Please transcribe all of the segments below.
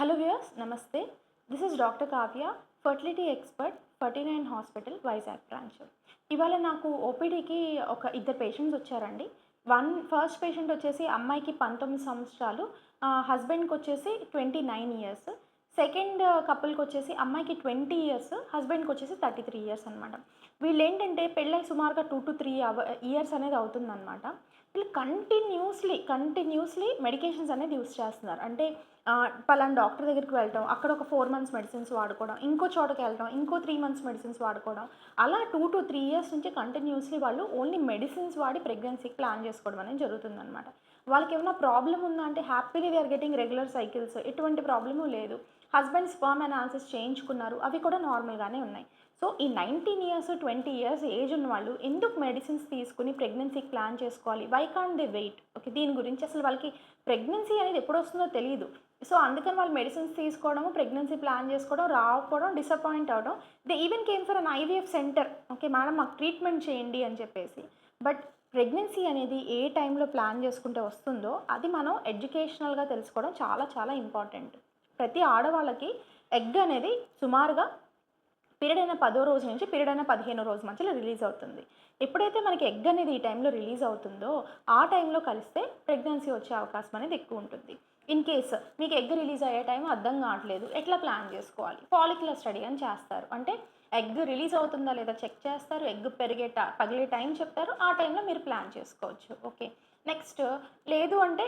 Hello viewers నమస్తే this is doctor Kavya fertility expert forty nine hospital Vizag branch ఇవాళ నాకు ఓపీడీకి ఒక ఇద్దరు పేషెంట్స్ వచ్చారండి. వన్ ఫస్ట్ పేషెంట్ వచ్చేసి అమ్మాయికి పంతొమ్మిది సంవత్సరాలు హస్బెండ్కి వచ్చేసి ట్వంటీ నైన్ ఇయర్స్ సెకండ్ కపుల్కి వచ్చేసి అమ్మాయికి ట్వంటీ ఇయర్స్ హస్బెండ్కి వచ్చేసి థర్టీ త్రీ ఇయర్స్ అనమాట వీళ్ళు ఏంటంటే పెళ్ళై సుమారుగా టూ టు త్రీ అవ ఇయర్స్ అనేది అవుతుందన్నమాట. వీళ్ళు కంటిన్యూస్లీ కంటిన్యూస్లీ మెడికేషన్స్ అనేది యూస్ చేస్తున్నారు. అంటే పలానా డాక్టర్ దగ్గరికి వెళ్ళటం అక్కడ ఒక ఫోర్ మంత్స్ మెడిసిన్స్ వాడుకోవడం ఇంకో చోటకి వెళ్ళటం ఇంకో త్రీ మంత్స్ మెడిసిన్స్ వాడుకోవడం అలా టూ టు త్రీ ఇయర్స్ నుంచి కంటిన్యూస్లీ వాళ్ళు ఓన్లీ మెడిసిన్స్ వాడి ప్రెగ్నెన్సీకి ప్లాన్ చేసుకోవడం అనేది జరుగుతుందన్నమాట. వాళ్ళకి ఏమైనా ప్రాబ్లం ఉందా? అంటే happily they are getting regular cycles. ఎటువంటి ప్రాబ్లము లేదు. హస్బెండ్ స్పర్మ్ అనాలిసిస్ చేయించుకున్నారు. అవి కూడా నార్మల్గానే ఉన్నాయి. సో ఈ nineteen years twenty years age ఉన్న వాళ్ళు ఎందుకు మెడిసిన్స్ తీసుకుని ప్రెగ్నెన్సీకి ప్లాన్ చేసుకోవాలి? Why can they wait okay దీని గురించి అసలు వాళ్ళకి ప్రెగ్నెన్సీ అనేది ఎప్పుడు వస్తుందో తెలియదు సో అందుకని వాళ్ళు మెడిసిన్స్ తీసుకోవడము ప్రెగ్నెన్సీ ప్లాన్ చేసుకోవడం రాకపోవడం డిసప్పాయింట్ అవడం. They even came for an IVF center okay madam మాకు ట్రీట్మెంట్ చేయండి అని చెప్పేసి. బట్ ప్రెగ్నెన్సీ అనేది ఏ టైంలో ప్లాన్ చేసుకుంటే వస్తుందో అది మనం ఎడ్యుకేషనల్గా తెలుసుకోవడం చాలా చాలా ఇంపార్టెంట్. ప్రతి ఆడవాళ్ళకి ఎగ్ అనేది సుమారుగా పీరియడ్ అయిన పదో రోజు నుంచి పీరియడ్ అయిన పదిహేనో రోజు మధ్యలో రిలీజ్ అవుతుంది. ఎప్పుడైతే మనకి ఎగ్ అనేది ఈ టైంలో రిలీజ్ అవుతుందో ఆ టైంలో కలిస్తే ప్రెగ్నెన్సీ వచ్చే అవకాశం అనేది ఎక్కువ ఉంటుంది. ఇన్ కేస్ మీకు ఎగ్ రిలీజ్ అయ్యే టైం అర్థం కావట్లేదు ఎట్లా ప్లాన్ చేసుకోవాలి? ఫాలిక్యులర్ స్టడీ అని చేస్తారు. అంటే ఎగ్ రిలీజ్ అవుతుందా లేదా చెక్ చేస్తారు. ఎగ్ పెరిగే పగిలే టైం చెప్తారు. ఆ టైంలో మీరు ప్లాన్ చేసుకోవచ్చు. ఓకే నెక్స్ట్ లేదు అంటే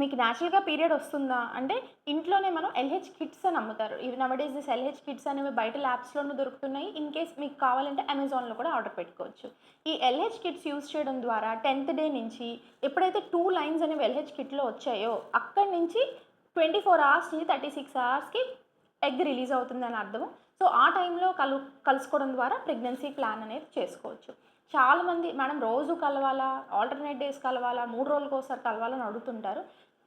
మీకు న్యాచురల్గా పీరియడ్ వస్తుందా? అంటే ఇంట్లోనే మనం ఎల్హెచ్ కిట్స్ అని అమ్ముతారు. ఇవి నవడేస్ దిస్ ఎల్హెచ్ కిట్స్ అనేవి బయట ల్యాబ్స్లోనూ దొరుకుతున్నాయి. ఇన్ కేస్ మీకు కావాలంటే అమెజాన్లో కూడా ఆర్డర్ పెట్టుకోవచ్చు. ఈ ఎల్హెచ్ కిట్స్ యూస్ చేయడం ద్వారా టెన్త్ డే నుంచి ఎప్పుడైతే టూ లైన్స్ అనేవి ఎల్హెచ్ కిట్లో వచ్చాయో అక్కడి నుంచి ట్వంటీ ఫోర్ అవర్స్ నుంచి థర్టీ సిక్స్ అవర్స్కి ఎగ్ రిలీజ్ అవుతుందని అర్థం సో ఆ టైంలో కలు కలుసుకోవడం ద్వారా ప్రెగ్నెన్సీ ప్లాన్ అనేది చేసుకోవచ్చు. చాలామంది మనం రోజు కలవాలా ఆల్టర్నేట్ డేస్ కలవాలా మూడు రోజులకు ఒకసారి కలవాలని అడుగుతుంటారు.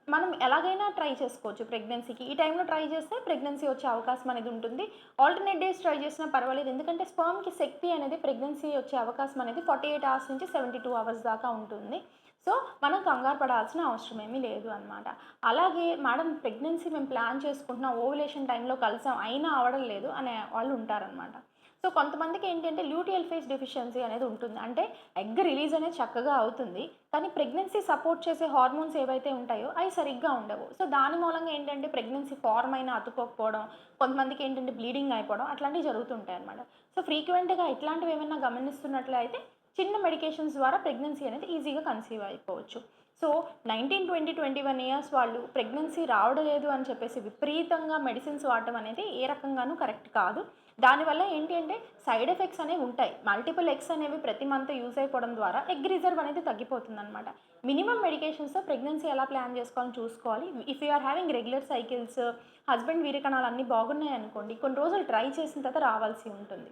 మనం ఎలాగైనా ట్రై చేసుకోవచ్చు ప్రెగ్నెన్సీకి. ఈ టైంలో ట్రై చేస్తే ప్రెగ్నెన్సీ వచ్చే అవకాశం అనేది ఉంటుంది. ఆల్టర్నేట్ డేస్ ట్రై చేసినా పర్వాలేదు. ఎందుకంటే స్పర్మ్కి శక్తి అనేది ప్రెగ్నెన్సీ వచ్చే అవకాశం అనేది ఫార్టీ ఎయిట్ అవర్స్ నుంచి సెవెంటీ టూ అవర్స్ దాకా ఉంటుంది. సో మనం కంగారు పడాల్సిన అవసరం ఏమీ లేదు అనమాట అలాగే మేడం ప్రెగ్నెన్సీ మేము ప్లాన్ చేసుకుంటున్నాం. ఓవులేషన్ టైంలో కలిసాం. అయినా అవడం లేదు అనే వాళ్ళు ఉంటారనమాట సో కొంతమందికి ఏంటంటే ల్యూటియల్ ఫేస్ డెఫిషియన్సీ అనేది ఉంటుంది. అంటే ఎగ్ రిలీజ్ అనేది చక్కగా అవుతుంది. కానీ ప్రెగ్నెన్సీ సపోర్ట్ చేసే హార్మోన్స్ ఏవైతే ఉంటాయో అవి సరిగ్గా ఉండవు. సో దాని మూలంగా ఏంటంటే ప్రెగ్నెన్సీ ఫార్మ్ అయినా అతుక్కోకపోవడం కొంతమందికి ఏంటంటే బ్లీడింగ్ అయిపోవడం అట్లాంటివి జరుగుతుంటాయి అనమాట సో ఫ్రీక్వెంట్గా ఇట్లాంటివి ఏమైనా గమనిస్తున్నట్లయితే చిన్న మెడికేషన్స్ ద్వారా ప్రెగ్నెన్సీ అనేది ఈజీగా కన్సీవ్ అయిపోవచ్చు. So nineteen twenty twenty one years వాళ్ళు ప్రెగ్నెన్సీ రావడం లేదు అని చెప్పేసి విపరీతంగా మెడిసిన్స్ వాడటం అనేది ఏ రకంగానూ కరెక్ట్ కాదు. దానివల్ల ఏంటి అంటే సైడ్ ఎఫెక్ట్స్ అనేవి ఉంటాయి. మల్టిపుల్ ఎగ్స్ అనేవి ప్రతి మంత్ యూజ్ అయిపోవడం ద్వారా ఎగ్ రిజర్వ్ అనేది తగ్గిపోతుంది అనమాట మినిమం మెడికేషన్స్తో ప్రెగ్నెన్సీ ఎలా ప్లాన్ చేసుకోవాలని చూసుకోవాలి. If you are having regular cycles husband వీరకణాలు అన్నీ బాగున్నాయి అనుకోండి కొన్ని రోజులు ట్రై చేసిన తర్వాత రావాల్సి ఉంటుంది.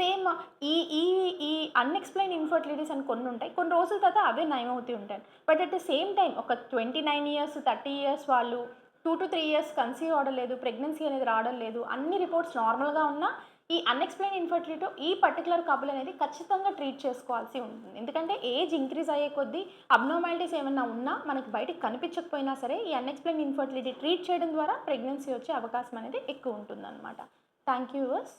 సేమ్ ఈ ఈ ఈ అన్ఎక్స్ప్లెయిన్ ఇన్ఫర్టిలిటీస్ అని కొన్ని ఉంటాయి. కొన్ని రోజుల తర్వాత అవే నయమవుతూ ఉంటాయి. But at the same time ఒక twenty nine years thirty years వాళ్ళు two to three years conceive అవడం లేదు ప్రెగ్నెన్సీ అనేది రావడం లేదు అన్ని రిపోర్ట్స్ నార్మల్గా ఉన్నా ఈ అన్ఎక్స్ప్లెయిన్ ఇన్ఫర్టిలిటీ ఈ పర్టికులర్ కబుల్ అనేది ఖచ్చితంగా ట్రీట్ చేసుకోవాల్సి ఉంటుంది. ఎందుకంటే ఏజ్ ఇంక్రీజ్ అయ్యే కొద్దీ అబ్నార్మాలిటీస్ ఏమైనా ఉన్నా మనకి బయటకు కనిపించకపోయినా సరే ఈ అన్ఎక్స్ప్లెయిన్ ఇన్ఫర్టిలిటీ ట్రీట్ చేయడం ద్వారా ప్రెగ్నెన్సీ వచ్చే అవకాశం అనేది ఎక్కువ ఉంటుందన్నమాట. Thank you verse